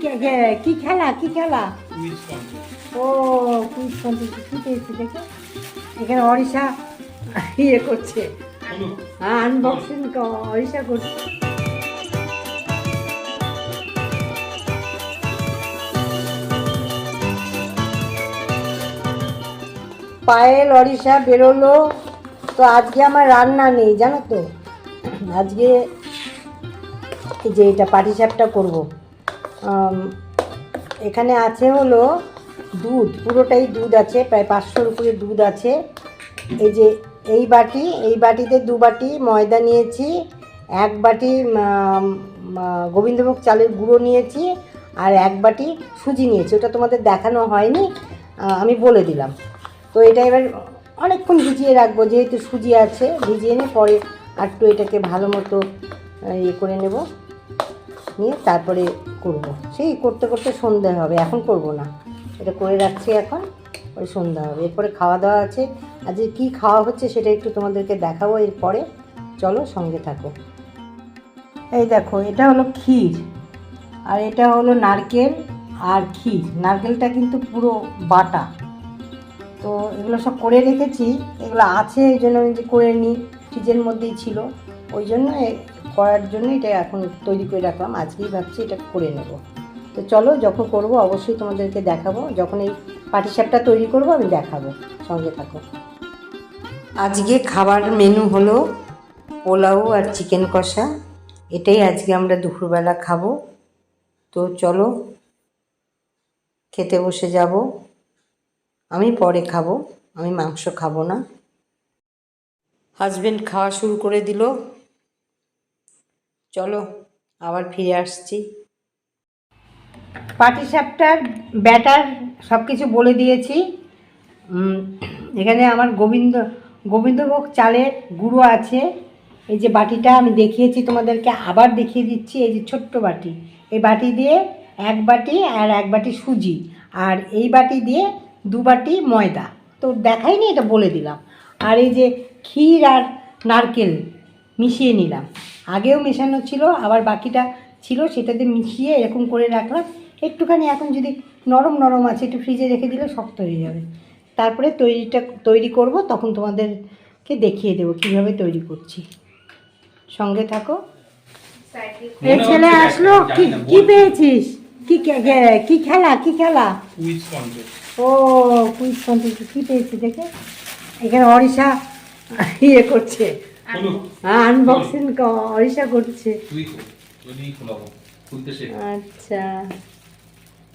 কে- খেলা কি খেলা? ও কুইজ কন্টেস্ট কি পেয়েছি দেখে? এখানে অরিষা ইয়ে করছে। হ্যাঁ আনবক্সিং অরিষা করছে। পায়েল অরিষা বেরোলো। তো আজকে আমার রান্না নেই জানো তো? আজকে যে এটা পাটিসাপটা করব। এখানে আছে হলো দুধ, পুরোটাই দুধ আছে, প্রায় পাঁচশোর উপরে দুধ আছে। এই যে এই বাটি, এই বাটিতে দু বাটি ময়দা নিয়েছি, এক বাটি গোবিন্দভোগ চালের গুঁড়ো নিয়েছি, আর এক বাটি সুজি নিয়েছি। ওটা তোমাদের দেখানো হয়নি আমি বলে দিলাম। তো এটা এবার অনেকক্ষণ ভিজিয়ে রাখব, যেহেতু সুজি আছে, ভিজিয়ে নিয়ে পরে আর একটু এটাকে ভালো মতো ইয়ে করে নেব। নিয়ে তারপরে করব। সেই করতে করতে সন্ধে হবে, এখন করব না। এটা করে রাখছি এখন ওই সন্ধ্যা হবে। এরপরে খাওয়া দাওয়া আছে। আজকে কী খাওয়া হচ্ছে সেটা একটু তোমাদেরকে দেখাবো এরপরে। চলো সঙ্গে থাকো। এই দেখো, এটা হলো ক্ষীর। আর এটা হলো নারকেল আর ক্ষীর। নারকেলটা কিন্তু পুরো বাটা। তো এগুলো সব করে রেখেছি। এগুলো আছে, এই জন্য আমি যে করে নিই, ফ্রিজের মধ্যেই ছিল। ওই জন্য করার জন্য এটা এখন তৈরি করে রাখলাম। আজকেই ভাবছি এটা করে নেব। তো চলো, যখন করব, অবশ্যই তোমাদেরকে দেখাবো। যখন এই পাটিসাপটা তৈরি করব, আমি দেখাবো। সঙ্গে থাকো। আজকে খাবার মেনু হলো পোলাও আর চিকেন কষা। এটাই আজকে আমরা দুপুরবেলা খাব। তো চলো, খেতে বসে যাব। আমি পরে খাব। আমি মাংস খাব না। হাজবেন্ড খাওয়া শুরু করে দিল। চলো, আবার ফিরে আসছি। পাটিসাপটার ব্যাটার সব কিছু বলে দিয়েছি। এখানে আমার গোবিন্দ, গোবিন্দভোগ চালের গুঁড়ো আছে। এই যে বাটিটা আমি দেখিয়েছি তোমাদেরকে, আবার দেখিয়ে দিচ্ছি। এই যে ছোট্ট বাটি, এই বাটি দিয়ে এক বাটি আর এক বাটি সুজি, আর এই বাটি দিয়ে দু বাটি ময়দা। তো দেখাইনি, এটা বলে দিলাম। আর এই যে ক্ষীর আর নারকেল মিশিয়ে নিলাম। আগেও মেশানো ছিল আবার বাকিটা ছিল সেটাতে মিশিয়ে এরকম করে রাখলাম। একটুখানি এখন যদি নরম নরম আছে একটু ফ্রিজে রেখে দিলে শক্ত হয়ে যাবে। তারপরে তৈরিটা তৈরি করব তখন তোমাদেরকে দেখিয়ে দেবো কীভাবে তৈরি করছি। সঙ্গে থাকো। ছেলে আসলো কি কি পেয়েছিস? কি কে- খেলা কি খেলা? ও কুইজ কন্টেস্ট কি পেয়েছি দেখে? এখানে অরিষা ইয়ে করছে। হ্যাঁ আনবক্সিং অরিষা করছে। তুই যদি খোলাবো খুলতে শেখ। আচ্ছা।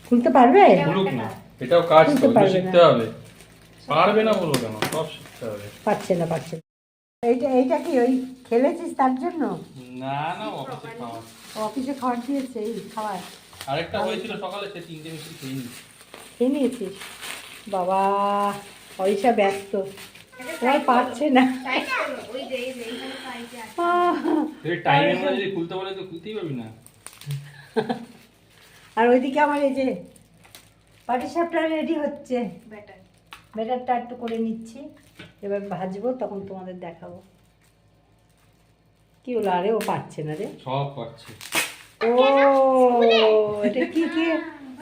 খুলতে পারবে? খুলুক না। এটাও কাজ তো শিখতে হবে। পারবে না বলো কেন সব শিখতে হবে। পারছে না পারছে এইটা এইটা কি ওই খেলেছিস তার জন্য? না না অফিসে খাওয়া। অফিসে খাবার দিয়েছে এই খাবার। আরেকটা হয়েছিল সকালে সে তিনটে মিষ্টি খেয়ে নি খেয়ে নিয়েছিস? বাবা অরিষা ব্যস্ত। পারছে না। আর ওইদিকে আমার এই যে পাটিসাপটা রেডি হচ্ছে। ব্যাটারটা একটু করে নিচ্ছি। এবার ভাজবো তখন তোমাদের দেখাবো। কি হলো? আরে ও পারছে না রে। সব পাচ্ছে ও এটা কি কি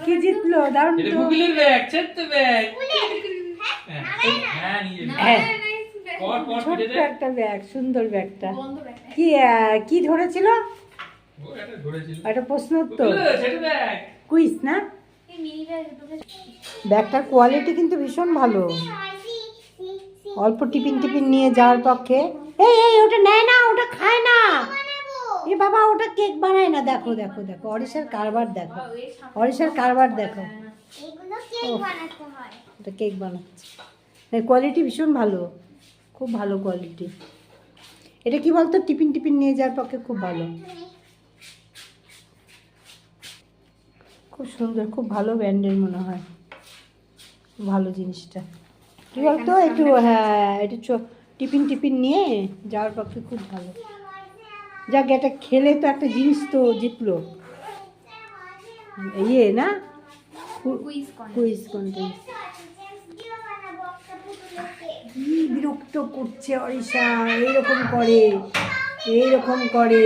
কি জিতলো? দারুণ তো। গুগলের ব্যাগ ছোট্ট ব্যাগ হ্যাঁ নিয়ে যাবি। হ্যাঁ পর পর ছোট্ট একটা ব্যাগ সুন্দর ব্যাগটা। কি আহ, কি ধরেছিল? একটা প্রশ্ন উত্তর। কুইজ না? ব্যাগটার কোয়ালিটি কিন্তু ভীষণ ভালো। অল্প টিফিন টিফিন নিয়ে যাওয়ার পক্ষে। এই এই ওটা নেয় না ওটা খায় না। এ বাবা ওটা কেক বানায় না। দেখো দেখো দেখো অরিশার কারবার দেখো। অরিশার কারবার দেখো। এগুলো কেক বানাতে হয়। ওটা কেক বানাচ্ছে। কোয়ালিটি ভীষণ ভালো। খুব ভালো কোয়ালিটি এটা কি বলতো? টিফিন টিফিন নিয়ে যাওয়ার পক্ষে খুব ভালো। খুব সুন্দর খুব ভালো ব্র্যান্ডের মনে হয়। ভালো জিনিসটা। কি বলতো? একটু হ্যাঁ একটু চ- টিফিন টিফিন নিয়ে যাওয়ার পক্ষে খুব ভালো। যাক এটা খেলে তো একটা জিনিস তো জিতলো। ইয়ে না? কুইজ কন্টেস্ট কি বিরক্ত করছে অরিষা এইরকম করে এইরকম করে।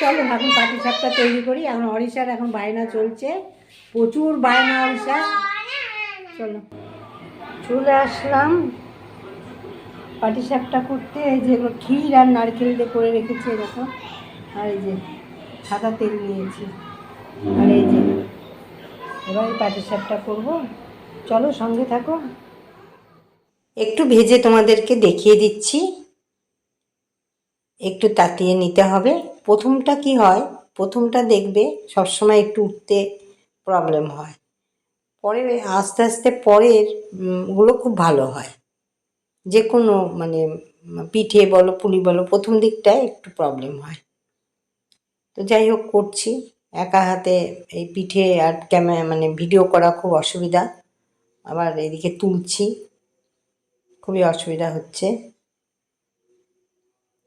চলো, এখন পাটি সাপটা তৈরি করি। এখন অরিষার এখন বায়না চলছে। প্রচুর বায়না অরিষা চলো। চলে আসলাম। পাটি সাপটা করতে। এই যে ক্ষীর আর নারকেল দিয়ে করে রেখেছি এরকম। আর এই যে সাদা তেল নিয়েছি। আর এই যে এবার পাটি সাপটা করব। চলো, সঙ্গে থাকো। একটু ভেজে তোমাদেরকে দেখিয়ে দিচ্ছি। একটু তাতিয়ে নিতে হবে। প্রথমটা কি হয়? প্রথমটা দেখবে সবসময় একটু উঠতে প্রবলেম হয়। পরে আস্তে আস্তে পরেরগুলো খুব ভালো হয়। যে কোনো মানে পিঠে বলো, পুলি বলো, প্রথম দিকটায় একটু প্রবলেম হয়। তো যাই হোক, করছি। একা হাতে এই পিঠে আর ক্যামেরা মানে ভিডিও করা খুব অসুবিধা। আবার এদিকে তুলছি। খুবই অসুবিধা হচ্ছে।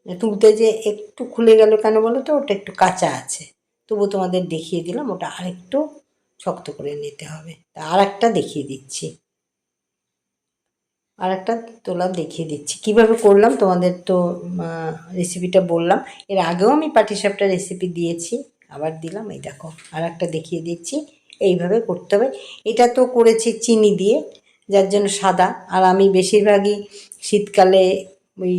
তুলতে যে একটু খুলে গেল কেন বলো তো? ওটা একটু কাঁচা আছে। তবু তোমাদের দেখিয়ে দিলাম, ওটা আরেকটু শক্ত করে নিতে হবে। তা আর একটা দেখিয়ে দিচ্ছি। আর একটা তোলা দেখিয়ে দিচ্ছি। কীভাবে করলাম তোমাদের তো রেসিপিটা বললাম। এর আগেও আমি পাটিসাপটা রেসিপি দিয়েছি, আবার দিলাম, এই দেখো আর একটা দেখিয়ে দিচ্ছি। এইভাবে করতে হবে। এটা তো করেছি চিনি দিয়ে। যার জন্য সাদা। আর আমি বেশিরভাগই শীতকালে ওই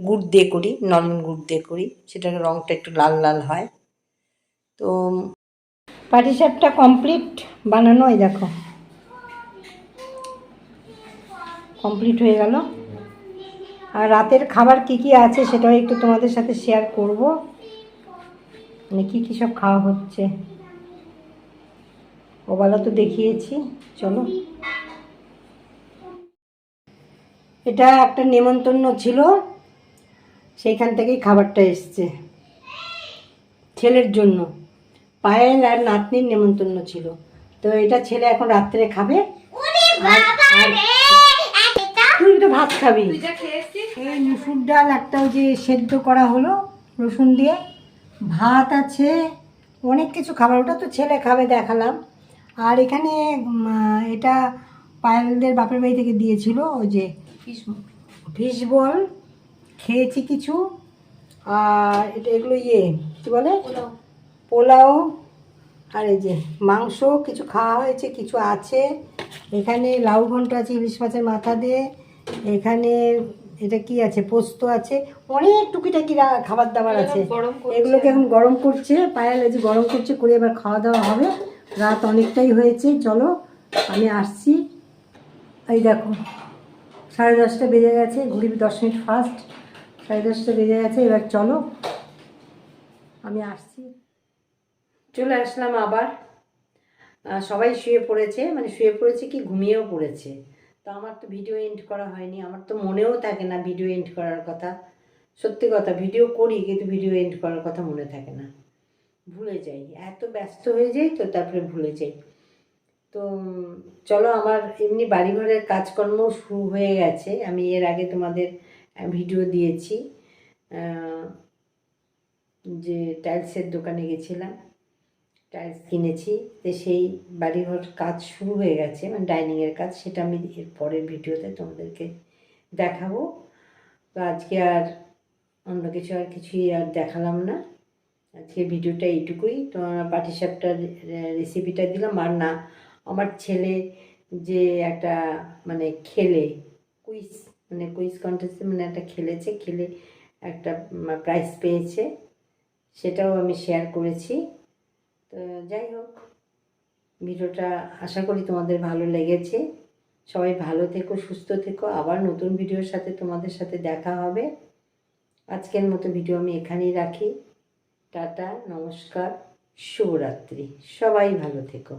গুড় দিয়ে করি নরম গুড় দিয়ে করি। সেটার রঙটা একটু লাল লাল হয়। তো পাটিসাপটা কমপ্লিট বানানো এই দেখো। কমপ্লিট হয়ে গেল। আর রাতের খাবার কি কি আছে সেটাও একটু তোমাদের সাথে শেয়ার করব। মানে কী কী সব খাওয়া হচ্ছে। ওবেলা তো দেখিয়েছি, চলো। এটা একটা নেমন্তন্ন ছিল। সেইখান থেকেই খাবারটা এসছে। ছেলের জন্য। পায়েল আর নাতনির নেমন্তন্ন ছিল। তো এটা ছেলে এখন রাত্রে খাবে। তুই তো ভাত খাবি। এই মুসুর ডাল একটা ওই যে সেদ্ধ করা হলো রসুন দিয়ে। ভাত আছে অনেক কিছু খাবার। ওটা তো ছেলে খাবে দেখালাম। আর এখানে এটা পায়েলদের বাপের বাড়ি থেকে দিয়েছিল ওই যে ফিশ বল খেয়েছি কিছু আর এটা এগুলো ইয়ে কী বলে? পোলাও। আর এই যে মাংস কিছু খাওয়া হয়েছে কিছু আছে। এখানে লাউ ঘন্ট আছে ইলিশ মাছের মাথা দিয়ে। এখানে এটা কি আছে পোস্ত আছে। অনেক টুকিটাকি খাবার দাবার আছে। এগুলোকে এখন গরম করছে পায়েল যে গরম করছে করে এবার খাওয়া দাওয়া হবে। রাত অনেকটাই হয়েছে চলো আমি আসছি। এই দেখো সাড়ে দশটা বেজে গেছে ঘুরি দশ মিনিট ফার্স্ট সাড়ে দশটা বেজে গেছে, এবার চলো। আমি আসছি। চলে আসলাম আবার। সবাই শুয়ে পড়েছে মানে শুয়ে পড়েছে কি ঘুমিয়েও পড়েছে। তো আমার তো ভিডিও এন্ড করা হয়নি, আমার তো মনেও থাকে না ভিডিও এন্ড করার কথা। সত্যি কথা ভিডিও করি কিন্তু ভিডিও এন্ড করার কথা মনে থাকে না। ভুলে যাই, এত ব্যস্ত হয়ে যাই তো তারপরে ভুলে যাই। তো, চলো আমার এমনি বাড়িঘরের কাজকর্ম শুরু হয়ে গেছে। আমি এর আগে তোমাদের ভিডিও দিয়েছি যে টাইলসের দোকানে গেছিলাম, টাইলস কিনেছি। তো সেই বাড়িঘর কাজ শুরু হয়ে গেছে মানে ডাইনিংয়ের কাজ, সেটা আমি এর পরের ভিডিওতে তোমাদেরকে দেখাবো। তো আজকে আর অন্য কিছু আর কিছুই আর দেখালাম না। আজকে ভিডিওটা এইটুকুই। তো পাটিসাপটার রেসিপিটা দিলাম, আর না আমার ছেলে যে একটা মানে খেলে, কুইজ মানে কুইজ কন্টেস্টে মানে একটা খেলেছে, খেলে একটা প্রাইজ পেয়েছে, সেটাও আমি শেয়ার করেছি। তো যাই হোক, ভিডিওটা আশা করি তোমাদের ভালো লেগেছে। সবাই ভালো থেকো, সুস্থ থেকো। আবার নতুন ভিডিওর সাথে তোমাদের সাথে দেখা হবে। আজকের মতো ভিডিও আমি এখানেই রাখি। টাটা, নমস্কার, শুভরাত্রি। সবাই ভালো থেকো।